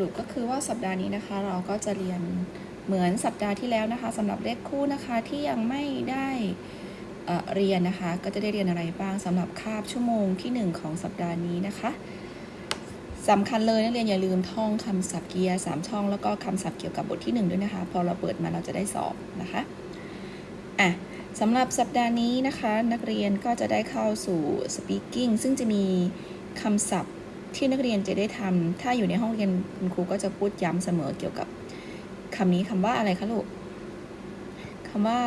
รุปก็คือว่าสัปดาห์นี้นะคะ เราก็จะเรียนเหมือนสัปดาห์ที่แล้วนะคะสำหรับเลขคู่นะคะที่ยังไม่ได้เเรียนนะคะ ก็จะได้เรียนอะไรบ้างสำหรับคาบชั่วโมงที่ 1 ของสัปดาห์นี้นะคะสำคัญเลยนักเรียนอย่าลืมท่องคำศัพท์เกียร์สามช่อง แล้วก็คำศัพท์เกี่ยวกับบทที่ 1 ด้วยนะคะ พอเราเปิดมาเราจะได้สอบนะคะอะสำหรับสัปดาห์นี้นะคะ นักเรียนก็จะได้เข้าสู่ speaking ซึ่งจะมีคำศัพท์ ที่นักเรียนจะได้ทำถ้าอยู่ในห้องเรียนคุณครูก็จะพูดย้ำเสมอเกี่ยวกับคำนี้คำว่าอะไรคะลูกคำว่า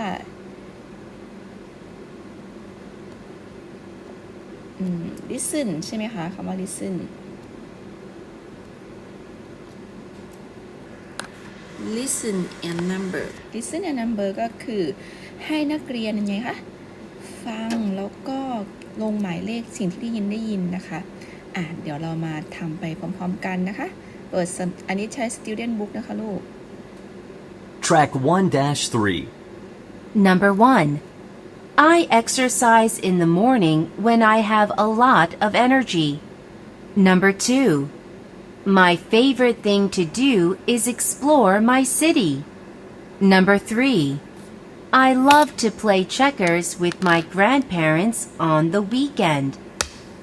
อืม listen ใช่ไหมคะคำว่า listen listen and number listen and number ก็คือให้นักเรียนยังไงคะ ฟังแล้วก็ลงหมายเลขสิ่งที่ได้ยินได้ยินนะคะ อะเดี๋ยวเรามาทำไปพร้อมๆกันนะคะ เปิดสอันนี้ใช้ student book นะคะลูก Track 1 3. Number 1. I exercise in the morning when I have a lot of energy. Number 2. My favorite thing to do is explore my city. Number 3. I love to play checkers with my grandparents on the weekend.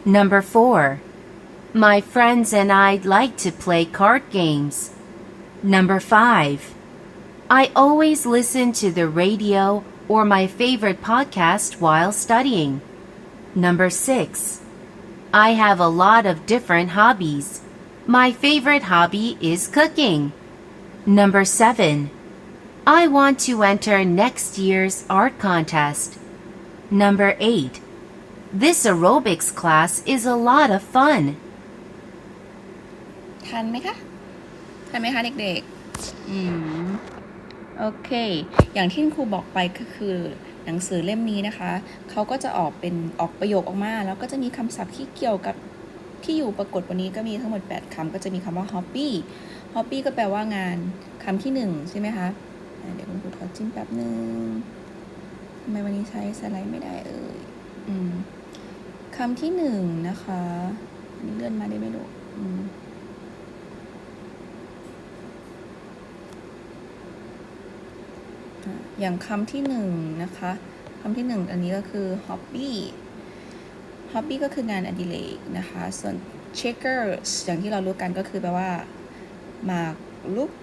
Number 4. My friends and I like to play card games. Number 5. I always listen to the radio or my favorite podcast while studying. Number 6. I have a lot of different hobbies. My favorite hobby is cooking. Number 7. I want to enter next year's art contest. Number 8. This aerobics class is a lot of fun. ทันไหมคะ ทันไหมคะเด็กๆ อืม โอเค อย่างที่ครูบอกไปก็คือหนังสือเล่มนี้นะคะ เขาก็จะออกเป็นออกประโยคออกมา แล้วก็จะมีคำศัพท์ที่เกี่ยวกับที่อยู่ปรากฏวันนี้ก็มีทั้งหมด 8คำก็จะมีคำว่า hobby hobby ก็แปลว่างานคำที่ 1 ใช่ไหมคะ เดี๋ยวคุณครูขอจิ้มแป๊บนึงทำไมวันนี้ใช้สไลด์ไม่ได้เอ่ยอืมคำที่หนึ่งนะคะนี่เลื่อนมาได้ไหมลูกอืม อย่างคำที่หนึ่งนะคะคำที่หนึ่งอันนี้ก็คือ hobby hobby ก็คืองานอดิเรกนะคะ ส่วน checkers อย่างที่เรารู้กันก็คือแปลว่า mark look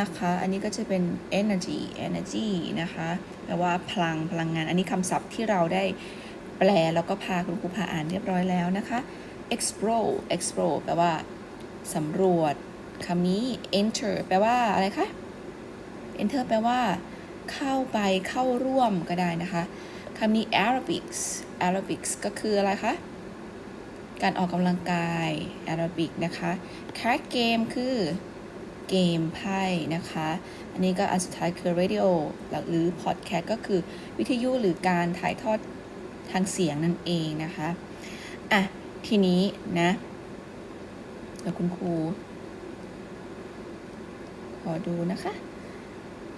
นะคะ อันนี้ก็จะเป็น energy energy นะคะแปลว่าพลังพลังงาน อันนี้คำศัพท์ที่เราได้แปลแล้วก็พาคุณครูพาอ่านเรียบร้อยแล้วนะคะ explore explore แปลว่าสำรวจคำนี้ enter แปลว่าอะไรคะ enter แปลว่า เข้าไปเข้าร่วมก็ได้นะคะคำนี้ aerobics aerobics ก็คืออะไรคะ การออกกำลังกาย aerobic นะคะ card game คือเกมไพ่นะคะ อันนี้ก็อันสุดท้ายคือ radio หรือ podcast ก็คือวิทยุหรือการถ่ายทอดทางเสียงนั่นเองนะคะ อะ ทีนี้นะเดี๋ยวคุณครู ขอดูนะคะ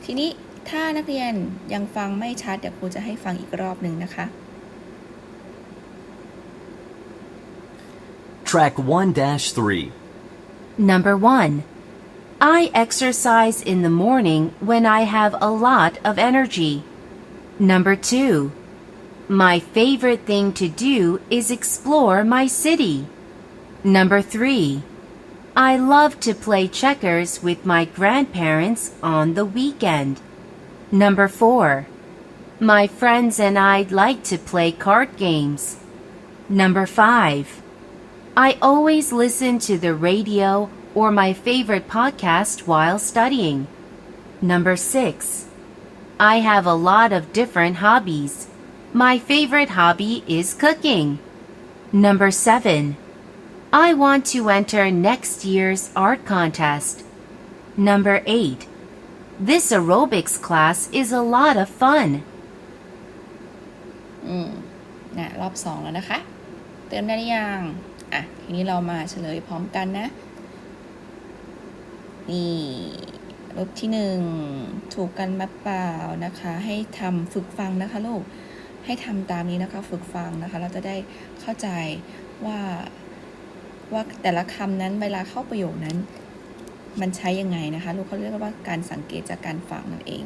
ทีนี้ ถ้านักเรียนยังฟังไม่ชัด เดี๋ยวครูจะให้ฟังอีกรอบหนึ่งนะคะ Track 1 3. Number 1. I exercise in the morning when I have a lot of energy. Number 2. My favorite thing to do is explore my city. Number 3. I love to play checkers with my grandparents on the weekend. Number 4. My friends and I like to play card games. Number 5. I always listen to the radio or my favorite podcast while studying. Number 6. I have a lot of different hobbies. My favorite hobby is cooking. Number 7. I want to enter next year's art contest. Number 8. This aerobics class is a lot of fun. อืมนะรอบสองแล้วนะคะ เติมได้หรือยัง อะ ทีนี้เรามาเฉลยพร้อมกันนะ นี่รูปที่หนึ่งถูกกันมาเปล่านะคะ ให้ทำฝึกฟังนะคะลูก ให้ทำตามนี้นะคะฝึกฟังนะคะ เราจะได้เข้าใจว่าว่าแต่ละคำนั้นเวลาเข้าประโยคนั้น มันใช้ยังไงนะคะลูกเขาเรียกว่าการสังเกตจากการฟังนั่นเอง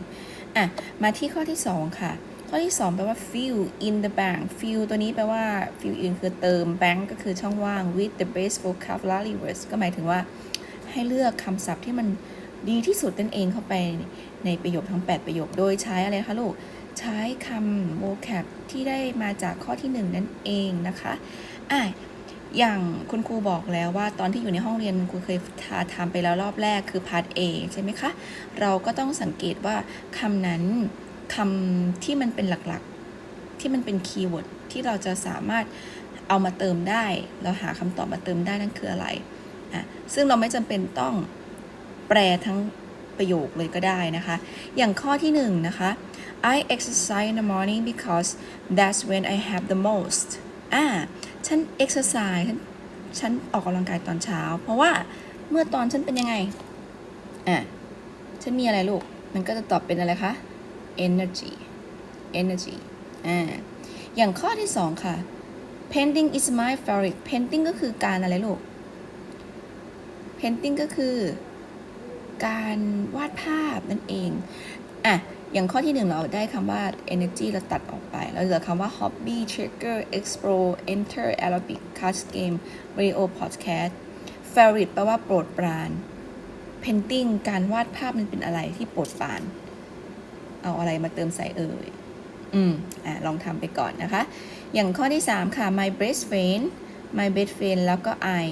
อะมาที่ข้อที่ 2 ค่ะ ข้อที่ 2 แปลว่า fill in the blank fill ตัวนี้แปลว่า fill in คือเติม blank ก็คือช่องว่าง with the best vocabulary words ก็หมายถึงว่าให้เลือกคำศัพท์ที่มันดีที่สุดนั่นเองเข้าไปในประโยคทั้ง 8 ประโยค โดยใช้อะไรคะลูก ใช้คำ vocab ที่ได้มาจากข้อที่ 1 นั่นเองนะคะอะ อย่างคุณครูบอกแล้วว่าตอนที่อยู่ในห้องเรียนครูเคยทาทำไปแล้วรอบแรกคือ part A ใช่ไหมคะ เราก็ต้องสังเกตว่าคำนั้นคำที่มันเป็นหลักๆ ที่มันเป็นคีย์เวิร์ดที่เราจะสามารถเอามาเติมได้ เราหาคำตอบมาเติมได้นั่นคืออะไรอะซึ่งเราไม่จำเป็นต้องแปลทั้งประโยคเลยก็ได้นะคะ อย่างข้อที่หนึ่งนะคะ I exercise in the morning because that's when I have the most อ่าฉัน exercise ฉันฉันออกกำลังกายตอนเช้า เพราะว่าเมื่อตอนฉันเป็นยังไงอะฉันมีอะไรลูก มันก็จะตอบเป็นอะไรคะ energy energy อ่าอย่างข้อที่สองค่ะ painting is my favorite painting ก็คือการอะไรลูก painting ก็คือการวาดภาพนั่นเอง อะ อย่างข้อที่หนึ่งเราได้คำว่า energy เราตัดออกไป เราเหลือคำว่า hobby trigger explore enter aerobic card game radio podcast favorite แปลว่าโปรดปราน painting การวาดภาพมันเป็นอะไรที่โปรดปราน เอาอะไรมาเติมใส่เอ่ย อืม อะ ลองทำไปก่อนนะคะ อย่างข้อที่ 3 ค่ะ my best friend my best friend แล้วก็ I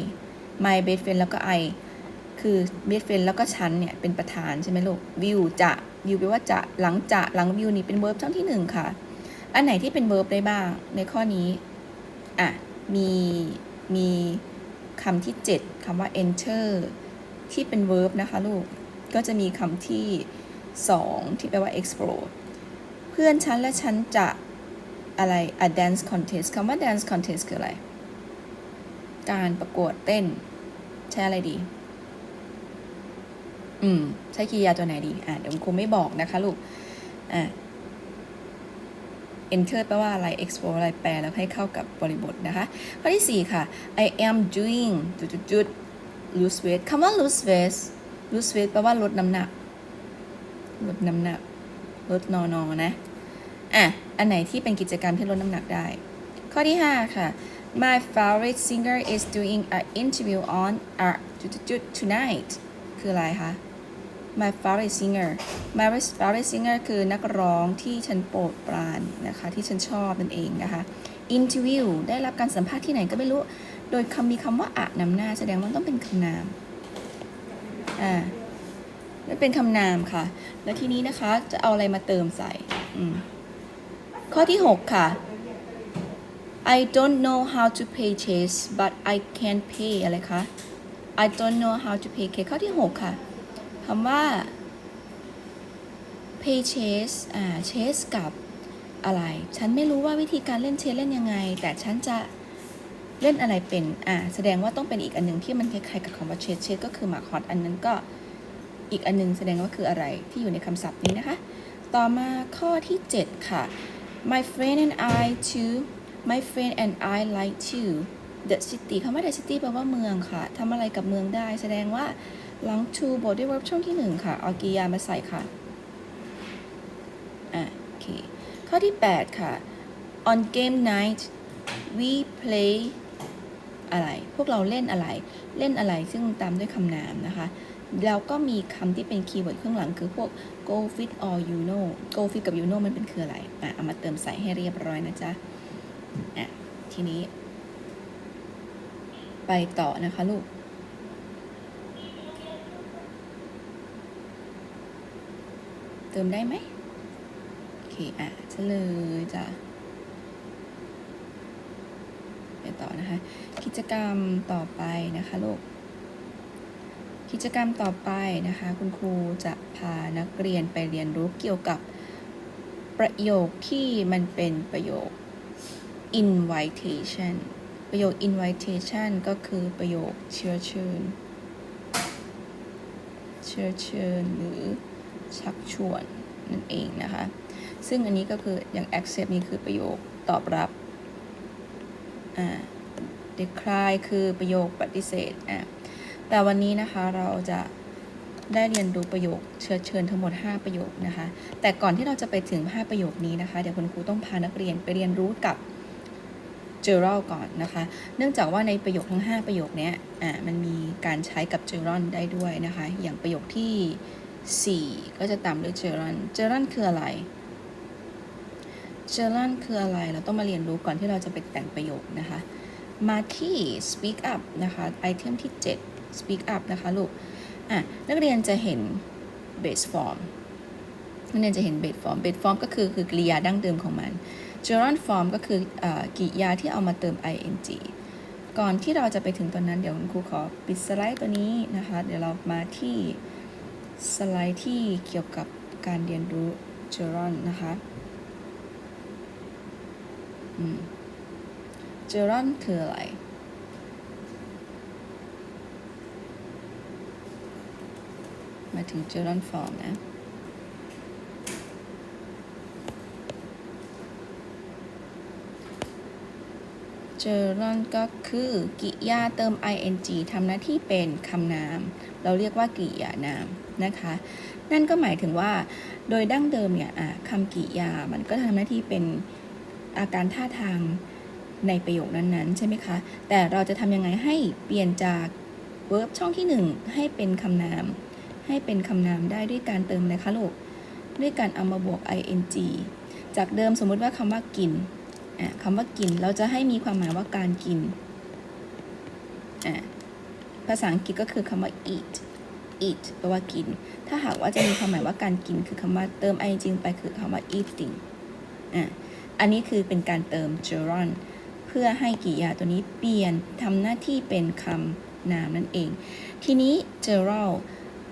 my best friend แล้วก็ I คือ best friend แล้วก็ฉันเนี่ย เป็นประธานใช่ไหมลูก view จะ view แปลว่าจะหลังจะหลัง view นี่เป็น verb ช่องที่1ค่ะ อันไหนที่เป็น verb ได้บ้าง ในข้อนี้อะมีมีคำที่ 7คำว่า enter ที่เป็น verb นะคะลูก ก็จะมีคำที่ 2 ที่แปลว่า explore เพื่อนฉันและฉันจะอะไร a dance contest คำว่า dance contest คืออะไร การประกวดเต้น ใช้อะไรดี อืม ใช้กริยาตัวไหนดี อะเดี๋ยวคุณครูไม่บอกนะคะลูก อะ enter แปลว่าอะไร explore อะไรแปลแล้วให้เข้ากับบริบทนะคะ ข้อที่ 4 ค่ะ I am doing จุดจุดจุด lose weight คำว่า lose weight lose weight แปลว่าลดน้ำหนัก ลดน้ำหนัก ลดนอนอนะ อะ อันไหนที่เป็นกิจกรรมที่ลดน้ำหนักได้ ข้อที่ 5 ค่ะ My favorite singer is doing an interview on a tonight คืออะไรคะ My favorite singer My favorite singer คือนักร้องที่ฉันโปรดปรานนะคะ ที่ฉันชอบนั่นเองนะคะ interview ได้รับการสัมภาษณ์ที่ไหนก็ไม่รู้ โดยคำมีคำว่าอะนำหน้าแสดงว่าต้องเป็นคำนาม อ่านั่นเป็นคำนามค่ะ แล้วทีนี้นะคะจะเอาอะไรมาเติมใส่ ข้อที่ 6 ค่ะ I don't know how to pay chase but I can pay อะไรคะ I don't know how to pay chase ข้อที่ 6 ค่ะ คำว่า pay chase อ่า chase กับอะไร ฉันไม่รู้ว่าวิธีการเล่นเชสเล่นยังไง แต่ฉันจะเล่นอะไรเป็น อ่า แสดงว่าต้องเป็นอีกอันหนึ่งที่มันคล้ายๆกับคำว่าเชสเชสก็คือหมาคอดอันนั้นก็อีกอันหนึงแสดงว่าคืออะไรที่อยู่ในคำศัพท์นี้นะคะ ต่อมาข้อที่ 7 ค่ะ my friend and I too my friend and I like to the city คำว่า the city แปลว่าเมืองค่ะทำอะไรกับเมืองได้ แสดงว่าหลัง to บทด้วย verb ช่วงที่1ค่ะเอากริยามาใส่ค่ะอะโอเคข้อที่ 8 ค่ะ on game night we play อะไร พวกเราเล่นอะไร เล่นอะไรซึ่งตามด้วยคำนามนะคะ แล้วก็มีคำที่เป็นคีย์เวิร์ดข้างหลังคือพวก go fit or you know go fit กับ you know มันเป็นคืออะไรอะเอามาเติมใส่ให้เรียบร้อยนะจ๊ะอะทีนี้ ไปต่อนะคะลูกเติมได้ไหมโอเคอะเฉลยจ้ะไปต่อนะคะ กิจกรรมต่อไปนะคะลูกกิจกรรมต่อไปนะคะ คุณครูจะพานักเรียนไปเรียนรู้เกี่ยวกับประโยคที่มันเป็นประโยค invitation ประโยค invitation ก็คือประโยคเชื้อเชิญ เชื้อเชิญหรือชักชวนนั่นเองนะคะ ซึ่งอันนี้ก็คืออย่าง accept นี่คือประโยคตอบรับ อ่า decline คือประโยคปฏิเสธ อะแต่วันนี้นะคะเราจะได้เรียนรู้ประโยคเชิญเชิญทั้งหมด 5 ประโยคนะคะ แต่ก่อนที่เราจะไปถึง 5 ประโยคนี้นะคะ เดี๋ยวคุณครูต้องพานักเรียนไปเรียนรู้กับ j e r a l ก่อนนะคะ เนื่องจากว่าในประโยคทั้ง 5 ประโยคนี้อ่ามันมีการใช้กับ j e r o n ได้ด้วยนะคะ อย่างประโยคที่ 4 ก็จะตามด้วย j e r o n j e r o n คืออะไร j e r o n คืออะไร เราต้องมาเรียนรู้ก่อนที่เราจะไปแต่งประโยคนะคะ มาที่ speak up นะคะไอเทมที่ 7 speak up นะคะลูกอะนักเรียนจะเห็น base form นักเรียนจะเห็น base form base form ก็คือคือกริยาดั้งเดิมของมัน gerund form ก็คืออกริยาที่เอามาเติม ing ก่อนที่เราจะไปถึงตอนนั้นเดี๋ยวคุณครูขอปิดสไลด์ตัวนี้นะคะ เดี๋ยวเรามาที่สไลด์ที่เกี่ยวกับการเรียนรู้ gerund นะคะ gerund คืออะไรมาถึง gerund form นะ gerund ก็คือ กริยาเติม ing ทำหน้าที่เป็นคำนาม เราเรียกว่ากริยานามนะคะ นั่นก็หมายถึงว่า โดยดั้งเดิมเนี่ยคำกริยา มันก็ทำหน้าที่เป็นอาการท่าทางในประโยคนั้นๆ ใช่ไหมคะ แต่เราจะทำยังไงให้เปลี่ยนจาก verb ช่องที่ 1 ให้เป็นคำนาม ให้เป็นคำนามได้ด้วยการเติมอะไรคะลูก ด้วยการเอามาบวก ing จากเดิมสมมติว่าคำว่ากินอะ คำว่ากินเราจะให้มีความหมายว่าการกิน ภาษาอังกฤษก็คือคำว่า eat eat แปลว่ากิน ถ้าหากว่าจะมีความหมายว่าการกินคือคำว่าเติม ing ไปคือคำว่า eating อันนี้คือเป็นการเติม gerund เพื่อให้กริยาตัวนี้เปลี่ยนทำหน้าที่เป็นคำนามนั่นเอง ทีนี้ gerund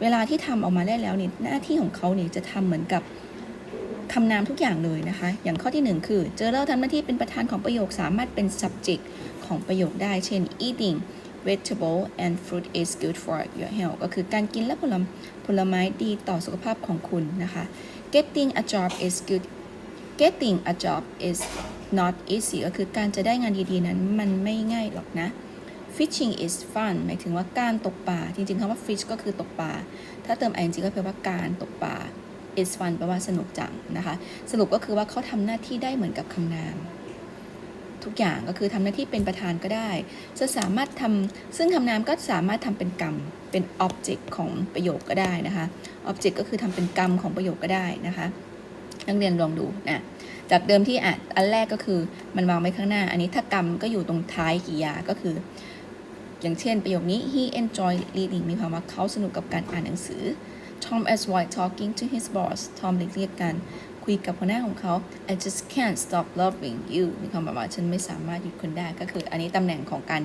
เวลาที่ทำออกมาได้แล้วเนี่ยหน้าที่ของเขาเนี่ยจะทำเหมือนกับ คำนามทุกอย่างเลยนะคะ อย่างข้อที่หนึ่งคือ gerund ทำหน้าที่เป็นประธานของประโยคสามารถเป็น subject ของประโยคได้ เช่น eating vegetable and fruit is good for your health ก็คือการกินและผลผลไม้ดีต่อสุขภาพของคุณนะคะ getting a job is good getting a job is not easy ก็คือการจะได้งานดีๆนั้นมันไม่ง่ายหรอกนะ fishing is fun หมายถึงว่าการตกปลา จริงๆคำว่า fish ก็คือตกปลา ถ้าเติม ing ก็แปลว่าการตกปลา is fun แปลว่าสนุกจังนะคะ สรุปก็คือว่าเขาทำหน้าที่ได้เหมือนกับคำนาม ทุกอย่างก็คือทำหน้าที่เป็นประธานก็ได้ จะสามารถทำซึ่งคำนามก็สามารถทำเป็นกรรม เป็น object ของประโยคก็ได้นะคะ object ก็คือทำเป็นกรรมของประโยคก็ได้นะคะนักเรียนลองดูนะจากเดิมที่อะอันแรกก็คือมันวางไว้ข้างหน้า อันนี้ถ้ากรรมก็อยู่ตรงท้ายกริยาก็คือ อย่างเช่นประโยคนี้ he enjoy reading มีความว่าเขาสนุกกับการอ่านหนังสือ Tom is while talking to his boss Tom เรียกกัน คุยกับหัวหน้าของเขา I just can't stop loving you มีความหมายว่าฉันไม่สามารถหยุดคนได้ ก็คืออันนี้ตำแหน่งของการ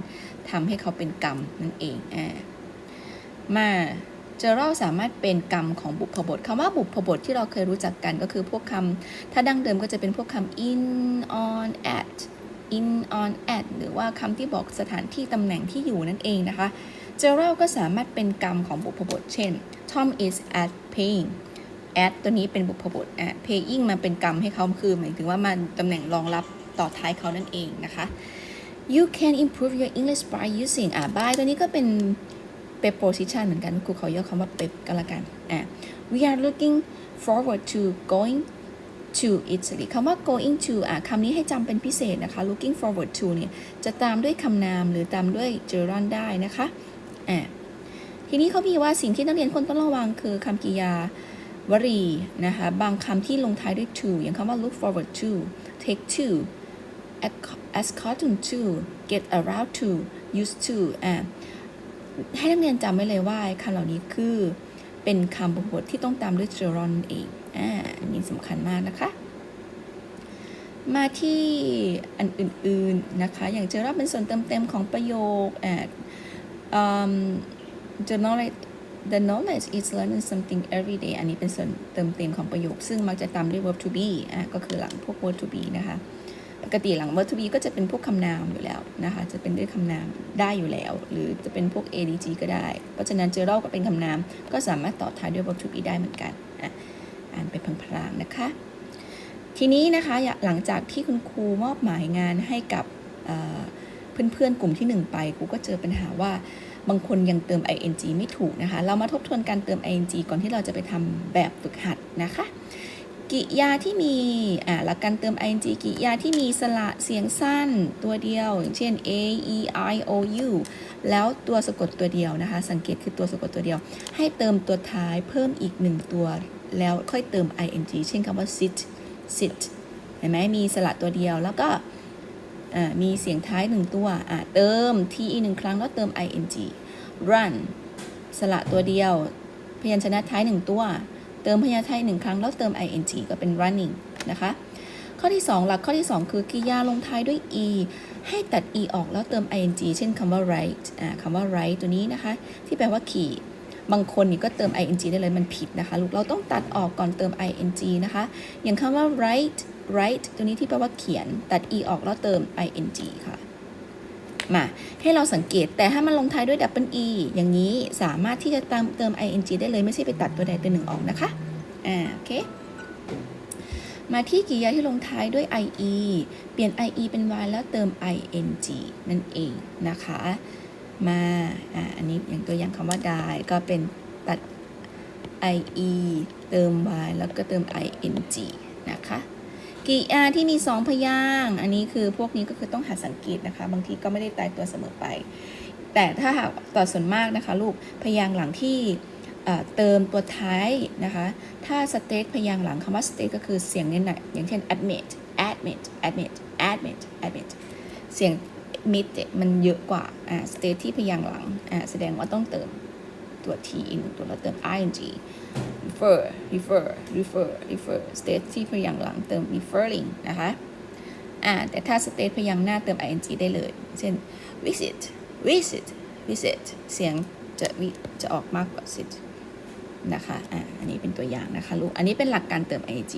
ทำให้เขาเป็นกรรมนั่นเองอ่ามาเจอราสามารถเป็นกรรมของบุพบทคำว่าบุพบทที่เราเคยรู้จักกันก็คือพวกคำถ้าดั้งเดิมก็จะเป็นพวกคำ in on at in on at หรือว่าคำที่บอกสถานที่ตำแหน่งที่อยู่นั่นเองนะคะเจอเราก็สามารถเป็นกรรมของบุพบท เช่น Tom is at paying at ตัวนี้เป็นบุพบทอะ paying มาเป็นกรรมให้เขาคือหมายถึงว่ามันตำแหน่งรองรับต่อท้ายเขานั่นเองนะคะ you can improve your English by using อะ by ตัวนี้ก็เป็น preposition เหมือนกันครูขอย่อคำว่า prep ก็แล้วกันอะ we are looking forward to going to Italy คำว่า going to อะคำนี้ให้จำเป็นพิเศษนะคะ looking forward to เนี่ยจะตามด้วยคำนามหรือตามด้วย gerund ได้นะคะอะทีนี้เขามีว่าสิ่งที่นักเรียนควรต้องระวังคือคำกริยาวรีนะคะบางคำที่ลงท้ายด้วย to อย่างคำว่า look forward to take to according to get around to used to อะให้นักเรียนจำไว้เลยว่าคำเหล่านี้คือเป็นคำบุพบทที่ต้องตามด้วย gerund เอง อ่าอันนี้สำคัญมากนะคะ มาที่อันอื่นๆนะคะ อย่าง gerund เป็นส่วนเติมเต็มของประโยคอ่า um, the knowledge the knowledge is learning something every day อันนี้เป็นส่วนเติมเต็มของประโยค ซึ่งมักจะตามด้วย verb to be อะก็คือหลังพวก verb to be นะคะ ปกติหลัง verb to be ก็จะเป็นพวกคำนามอยู่แล้วนะคะ จะเป็นด้วยคำนามได้อยู่แล้ว หรือจะเป็นพวก adg ก็ได้ เพราะฉะนั้นเจอเราก็เป็นคำนาม ก็สามารถต่อท้ายด้วย verb to be ได้เหมือนกันอะ อ่านไปพลางๆนะคะ ทีนี้นะคะหลังจากที่คุณครูมอบหมายงานให้กับเอ่อเพื่อนๆกลุ่มที่หนึ่งไปครูก็เจอปัญหาว่าบางคนยังเติม ing ไม่ถูกนะคะ เรามาทบทวนการเติม ing ก่อนที่เราจะไปทำแบบฝึกหัดนะคะ กิยาที่มีอ่าหลักการเติม ing กิยาที่มีสระเสียงสั้นตัวเดียว อย่างเช่น a e i o u แล้วตัวสะกดตัวเดียวนะคะ สังเกตคือตัวสะกดตัวเดียว ให้เติมตัวท้ายเพิ่มอีกหนึ่งตัว แล้วค่อยเติม ing เช่นคำว่า sit sit เห็นไหมมีสระตัวเดียวแล้วก็มีเสียงท้ายหนึ่งตัวเติม te หนึ่งครั้งแล้วเติม ing run สระตัวเดียว พยัญชนะท้ายหนึ่งตัว เติมพยัญชนะท้ายหนึ่งครั้งแล้วเติม ing ก็เป็น running นะคะ ข้อที่ 2 หลักข้อที่ 2 คือกริยาลงท้ายด้วย e ให้ตัด e ออกแล้วเติม ing เช่นคำว่า write คำว่า write ตัวนี้นะคะ ที่แปลว่าขี่ บางคนนี่ก็เติม ing ได้เลยมันผิดนะคะลูกเราต้องตัดออกก่อนเติม ing นะคะ อย่างคำว่า write write ตัวนี้ที่แปลว่าเขียน ตัด e ออกแล้วเติม ing ค่ะ มาให้เราสังเกตแต่ถ้ามันลงท้ายด้วย double e อย่างนี้สามารถที่จะตามเติม ing ได้เลยไม่ใช่ไปตัดตัวใดตัวหนึ่งออกนะคะ อ่า โอเค มาที่กริยาที่ลงท้ายด้วย ie เปลี่ยน ie เป็น y แล้วเติม ing นั่นเองนะคะ มาอ่าอันนี้อย่างตัวอย่างคำว่า die ก็เป็นตัด ie เติม y แล้วก็เติม ing นะคะกริยาที่มี 2 พยางค์อันนี้คือพวกนี้ก็คือต้องหาสังเกตนะคะ บางทีก็ไม่ได้ตายตัวเสมอไป แต่ถ้าหากต่อส่วนมากนะคะลูกพยางค์หลังที่เอ่อเติมตัวท้ายนะคะ ถ้า state พยางค์หลังคำว่า state ก็คือเสียงเน้นหน่อยอย่างเช่น admit admit admit admit admit เสียง mid เนี่ยมันเยอะกว่าอ่า state ที่พยางหลังอ่าแสดงว่าต้องเติมตัว t อีกหนึ่งตัวแล้วเติม ing refer refer refer refer state ที่พยางหลังเติม referring นะคะอ่าแต่ถ้า state พยางหน้าเติม ing ได้เลย เช่น visit visit visit เสียงจะวิจะออกมากกว่า sit นะคะอ่าอันนี้เป็นตัวอย่างนะคะลูก อันนี้เป็นหลักการเติม ing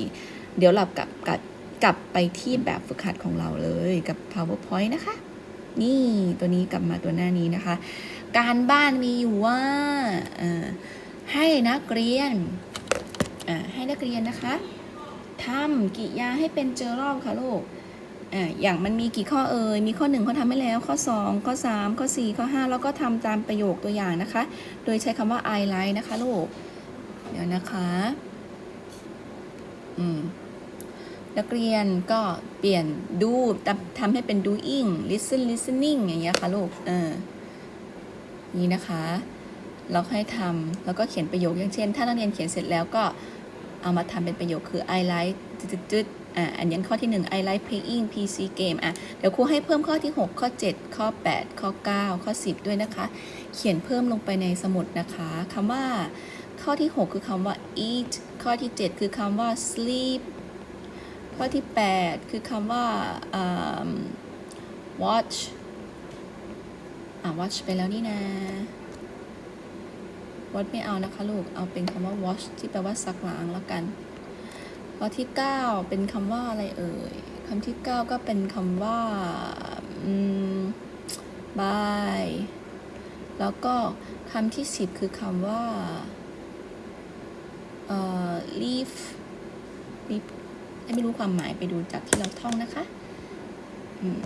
เดี๋ยวเรากลับกลับกลับไปที่แบบฝึกหัดของเราเลยกับ powerpoint นะคะ นี่ตัวนี้กลับมาตัวหน้านี้นะคะ การบ้านมีอยู่ว่าให้นักเรียนให้นักเรียนนะคะทำกิยาให้เป็นเจอรอบค่ะลูกออย่างมันมีกี่ข้อเอ่ย มีข้อหนึ่งเขาทำให้แล้ว ข้อ 2 ข้อ 3 ข้อ 4 ข้อ 5 แล้วก็ทำตามประโยคตัวอย่างนะคะ โดยใช้คำว่า I like นะคะลูก เดี๋ยวนะคะ อืม นักเรียนก็เปลี่ยนดูทำทำให้เป็น doing listen listening อย่างเงี้ยค่ะลูก เออ นี้นะคะ เราให้ทำแล้วก็เขียนประโยคอย่างเช่น ถ้านักเรียนเขียนเสร็จแล้วก็เอามาทำเป็นประโยคคือ I like จุดๆๆอะอันนี้ข้อที่ 1 I like playing PC game อะ เดี๋ยวครูให้เพิ่มข้อที่ 6 ข้อ 7 ข้อ 8 ข้อ 9 ข้อ 10 ด้วยนะคะ เขียนเพิ่มลงไปในสมุดนะคะคำว่าข้อที่ 6 คือคำว่า eat ข้อที่ 7 คือคำว่า sleep ข้อที่ 8 คือคำว่า watch อะ watch ไปแล้วนี่นะ watch ไม่เอานะคะลูก เอาเป็นคำว่า wash ที่แปลว่าซักล้างแล้วกัน ข้อที่ 9 เป็นคำว่าอะไรเอ่ยคำที่ 9 ก็เป็นคำว่า อืม bye แล้วก็คำที่ 10 คือคำว่า เอ่อ leave leave ไม่รู้ความหมายไปดูจากที่เราท่องนะคะ อืม